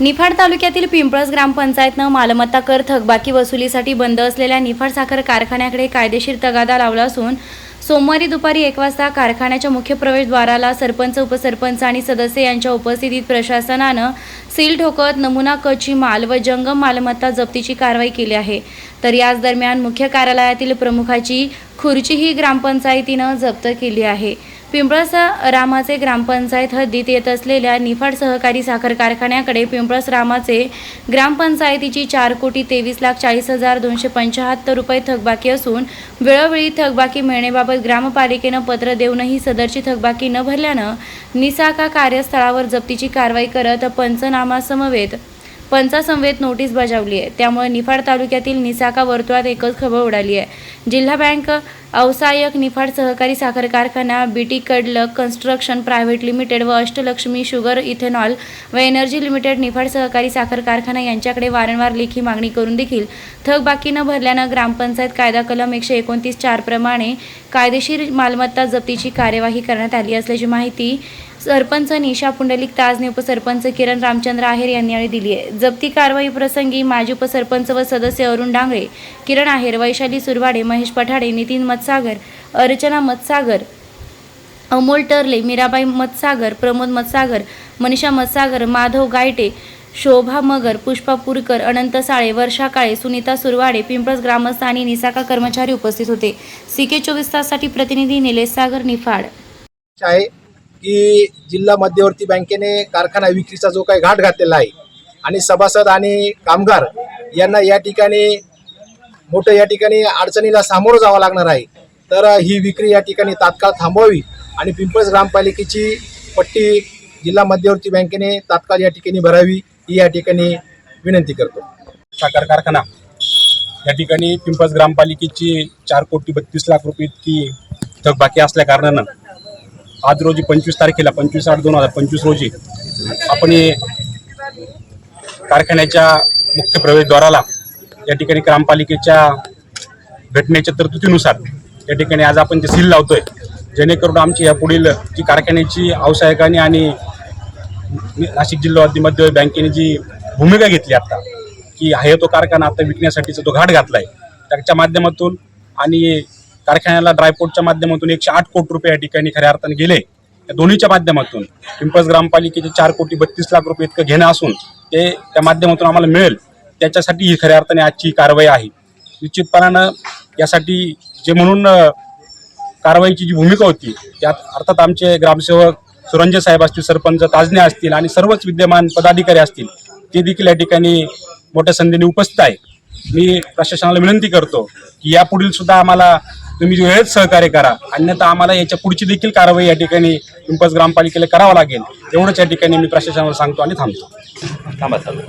निफाड तालुक्यातील पिंपळस ग्रामपंचायतनं मालमत्ता कर थकबाकी वसुलीसाठी बंद असलेल्या निफाड साखर कारखान्याकडे कायदेशीर तगादा लावला असून सोमवारी दुपारी एक वाजता कारखान्याच्या मुख्य प्रवेशद्वाराला सरपंच उपसरपंच आणि सदस्य यांच्या उपस्थितीत प्रशासनानं सील ठोकत नमुना कच्ची माल व जंगम मालमत्ता जप्तीची कारवाई केली आहे. तर याच दरम्यान मुख्य कार्यालयातील प्रमुखाची खुर्चीही ग्रामपंचायतीनं जप्त केली आहे. पिंपळस रामाचे ग्रामपंचायत हद्दीत येत असलेल्या निफाड सहकारी साखर कारखान्याकडे पिंपळस रामाचे ग्रामपंचायतीची चार कोटी तेवीस लाख चाळीस हजार दोनशे पंचाहत्तर रुपये थकबाकी असून वेळोवेळी थकबाकी मिळण्याबाबत ग्रामपालिकेनं पत्र देऊनही सदरची थकबाकी न भरल्यानं निसाका कार्यस्थळावर जप्तीची कारवाई करत पंचनामासमवेत पंचासमवेत नोटीस बजावली आहे. त्यामुळे निफाड तालुक्यातील निसाका वर्तुळात एकच खबर उडाली आहे. जिल्हा बँक अवसायक निफाड सहकारी साखर कारखाना BT Kadlak construction private limited व अष्टलक्ष्मी शुगर इथेनॉल व एनर्जी लिमिटेड निफाड सहकारी साखर कारखाना यांच्याकडे वारंवार लेखी मागणी करून देखील थकबाकी न भरल्यानं ग्रामपंचायत कायदा कलम एकशे एकोणतीस चार प्रमाणे कायदेशीर मालमत्ता जप्तीची कार्यवाही करण्यात आली असल्याची माहिती सरपंच निशा पुंडलिक ताजने उपसरपंच किरण रामचंद्र आहेर यांनी यावेळी दिली आहे. जप्ती कारवाई प्रसंगी माजी उपसरपंच व सदस्य अरुण डांगळे किरण आहेर वैशाली सुरवाडे महेश पठाडे नितीन मतसागर अर्चना मतसागर अमोल टर्ले मीराबाई मतसागर प्रमोद मतसागर मनीषा मतसागर माधव गायटे शोभा मगर पुष्पा पुरकर अनंत साळे वर्षा काळे सुनीता सुरवाडे पिंपळस ग्रामस्थ आणि निसाका कर्मचारी उपस्थित होते. सी के चोवीस ताससाठी प्रतिनिधी निलेश सागर निफाड. आहे की जिल्हा मध्यवर्ती बँकेने कारखाना विक्रीचा जो काही घाट घातलेला आहे आणि सभासद आणि कामगार यांना या ठिकाणी मोठं या ठिकाणी अडचणीला सामोरं जावं लागणार आहे. तर ही विक्री या ठिकाणी तात्काळ थांबवावी आणि पिंपळस ग्रामपालिकेची पट्टी जिल्हा मध्यवर्ती बँकेने तात्काळ या ठिकाणी भरावी ही या ठिकाणी विनंती करतो. साखर कारखाना. या ठिकाणी पिंपळस ग्रामपालिकेची चार कोटी बत्तीस लाख रुपये इतकी थकबाकी असल्या कारणानं आज रोजी पंचवीस तारखेला पंचवीस आठ दोन हजार पंचवीस रोजी आपण कारखान्याच्या मुख्य प्रवेशद्वाराला या ठिकाणी ग्रामपालिकेच्या घटनेच्या तरतुदीनुसार या ठिकाणी आज आपण जे सील लावतोय जेणेकरून आमची या पुढील जी कारखान्याची व्यावसायिकांनी आणि नाशिक जिल्हा मध्य बँकेने जी भूमिका घेतली आता की आहे तो कारखाना आता विकण्यासाठीचा जो घाट घातलाय त्याच्या माध्यमातून आणि कारखान्याला ड्रायपोर्टच्या माध्यमातून एकशे आठ कोटी रुपये या ठिकाणी खऱ्या अर्थाने गेले या दोन्हीच्या माध्यमातून पिंपळस ग्रामपालिकेचे चार कोटी बत्तीस लाख रुपये इतकं घेणं असून ते त्या माध्यमातून आम्हाला मिळेल. त्याच्यासाठी ही खऱ्या अर्थाने आजची कारवाई आहे. निश्चितपणानं यासाठी जे म्हणून कारवाईची जी भूमिका होती त्यात अर्थात आमचे ग्रामसेवक सुरंजय साहेब असतील सरपंच ताजने असतील आणि सर्वच विद्यमान पदाधिकारी असतील ते देखील या ठिकाणी मोठ्या संधीने उपस्थित आहे मी प्रशासनाला विनंती करतो की यापुढील सुद्धा आम्हाला तुम्ही वेळेत सहकार्य करा. अन्यथा आम्हाला याच्या पुढची देखील कारवाई या ठिकाणी पिंपस ग्रामपालिकेला करावं लागेल. एवढंच या ठिकाणी मी प्रशासनाला सांगतो आणि थांबतो. थांबा चालू